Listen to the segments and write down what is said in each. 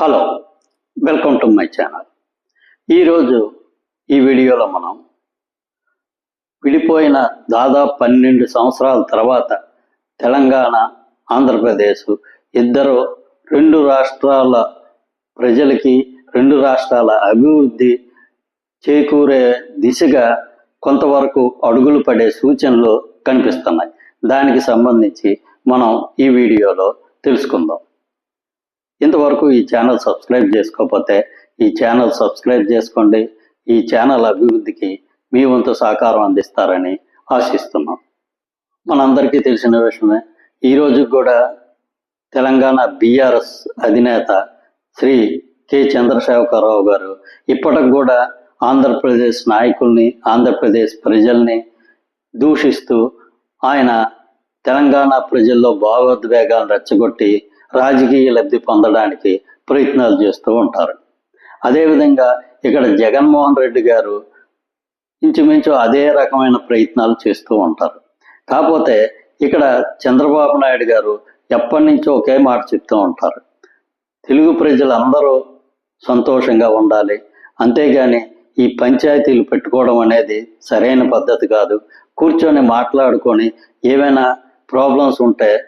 Hello welcome to my channel. ఈరోజు ఈ వీడియోలో మనం విడిపోయిన దాదాపు పన్నెండు సంవత్సరాల తర్వాత తెలంగాణ ఆంధ్రప్రదేశ్ ఇద్దరు రెండు రాష్ట్రాల ప్రజలకి రెండు రాష్ట్రాల అభివృద్ధి చేకూరే దిశగా కొంతవరకు అడుగులు పడే సూచనలు కనిపిస్తున్నాయి. దానికి సంబంధించి మనం ఈ వీడియోలో తెలుసుకుందాం. ఇంతవరకు ఈ ఛానల్ సబ్స్క్రైబ్ చేసుకోకపోతే ఈ ఛానల్ సబ్స్క్రైబ్ చేసుకోండి. ఈ ఛానల్ అభివృద్ధికి మీ వంతు సహకారం అందిస్తారని ఆశిస్తున్నాం. మనందరికీ తెలిసిన విషయమే ఈరోజు కూడా తెలంగాణ బీఆర్ఎస్ అధినేత శ్రీ కె. చంద్రశేఖరరావు గారు ఇప్పటికి కూడా ఆంధ్రప్రదేశ్ నాయకుల్ని ఆంధ్రప్రదేశ్ ప్రజల్ని దూషిస్తూ ఆయన తెలంగాణ ప్రజల్లో భావోద్వేగాలను రెచ్చగొట్టి రాజకీయ లబ్ధి పొందడానికి ప్రయత్నాలు చేస్తూ ఉంటారు. అదేవిధంగా ఇక్కడ జగన్మోహన్ రెడ్డి గారు ఇంచుమించు అదే రకమైన ప్రయత్నాలు చేస్తూ ఉంటారు. కాకపోతే ఇక్కడ చంద్రబాబు నాయుడు గారు ఎప్పటి నుంచో ఒకే మాట చెప్తూ ఉంటారు. తెలుగు ప్రజలందరూ సంతోషంగా ఉండాలి. అంతేగాని ఈ పంచాయతీలు పెట్టుకోవడం అనేది సరైన పద్ధతి కాదు. కూర్చొని మాట్లాడుకొని ఏవైనా ప్రాబ్లమ్స్ ఉంటే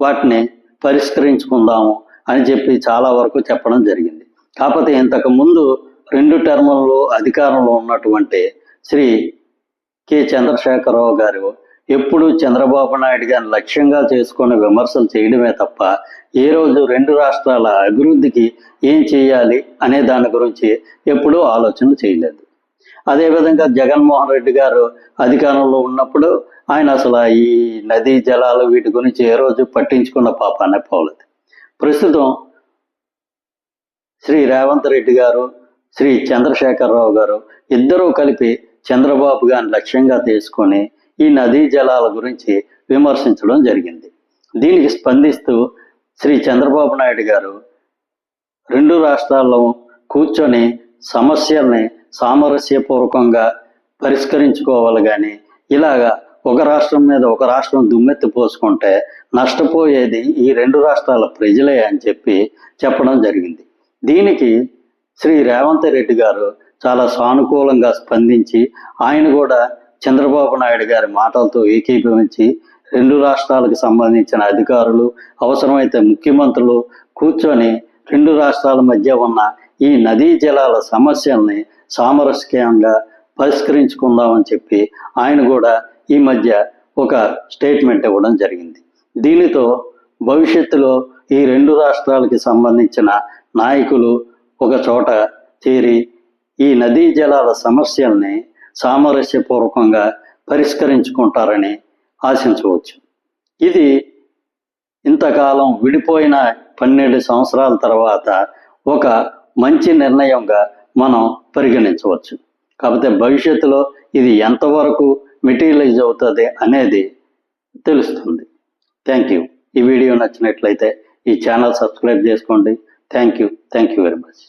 వాటిని పరిష్కరించుకుందాము అని చెప్పి చాలా వరకు చెప్పడం జరిగింది. కాకపోతే ఇంతకు ముందు రెండు టర్ములలో అధికారంలో ఉన్నటువంటి శ్రీ కె. చంద్రశేఖరరావు గారు ఎప్పుడు చంద్రబాబు నాయుడు గారిని లక్ష్యంగా చేసుకుని విమర్శలు చేయడమే తప్ప ఏ రోజు రెండు రాష్ట్రాల అభివృద్ధికి ఏం చేయాలి అనే దాని గురించి ఎప్పుడూ ఆలోచన చేయలేదు. అదేవిధంగా జగన్మోహన్ రెడ్డి గారు అధికారంలో ఉన్నప్పుడు ఆయన అసలు ఈ నదీ జలాలు వీటి గురించి ఏ రోజు పట్టించుకున్న పాపానే పోలేదు. ప్రస్తుతం శ్రీ రేవంత్ రెడ్డి గారు శ్రీ చంద్రశేఖరరావు గారు ఇద్దరూ కలిపి చంద్రబాబు గారిని లక్ష్యంగా తీసుకొని ఈ నదీ జలాల గురించి విమర్శించడం జరిగింది. దీనికి స్పందిస్తూ శ్రీ చంద్రబాబు నాయుడు గారు రెండు రాష్ట్రాల్లో కూర్చొని సమస్యల్ని సామరస్యపూర్వకంగా పరిష్కరించుకోవాలి కానీ ఇలాగా ఒక రాష్ట్రం మీద ఒక రాష్ట్రం దుమ్మెత్తి పోసుకుంటే నష్టపోయేది ఈ రెండు రాష్ట్రాల ప్రజలే అని చెప్పి చెప్పడం జరిగింది. దీనికి శ్రీ రేవంత్ రెడ్డి గారు చాలా సానుకూలంగా స్పందించి ఆయన కూడా చంద్రబాబు నాయుడు గారి మాటలతో ఏకీభవించి రెండు రాష్ట్రాలకు సంబంధించిన అధికారులు అవసరమైతే ముఖ్యమంత్రులు కూర్చొని రెండు రాష్ట్రాల మధ్య ఉన్న ఈ నదీ జలాల సమస్యల్ని సామరస్యంగా పరిష్కరించుకుందామని చెప్పి ఆయన కూడా ఈ మధ్య ఒక స్టేట్మెంట్ ఇవ్వడం జరిగింది. దీనితో భవిష్యత్తులో ఈ రెండు రాష్ట్రాలకి సంబంధించిన నాయకులు ఒక చోట చేరి ఈ నదీ జలాల సమస్యల్ని సామరస్యపూర్వకంగా పరిష్కరించుకుంటారని ఆశించవచ్చు. ఇది ఇంతకాలం విడిపోయిన పన్నెండు సంవత్సరాల తర్వాత ఒక మంచి నిర్ణయంగా మనం పరిగణించవచ్చు. కాకపోతే భవిష్యత్తులో ఇది ఎంతవరకు మెటీరియలైజ్ అవుతుంది అనేది తెలుస్తుంది. థ్యాంక్ యూ ఈ వీడియో నచ్చినట్లయితే ఈ ఛానల్ సబ్స్క్రైబ్ చేసుకోండి. Thank you thank you very much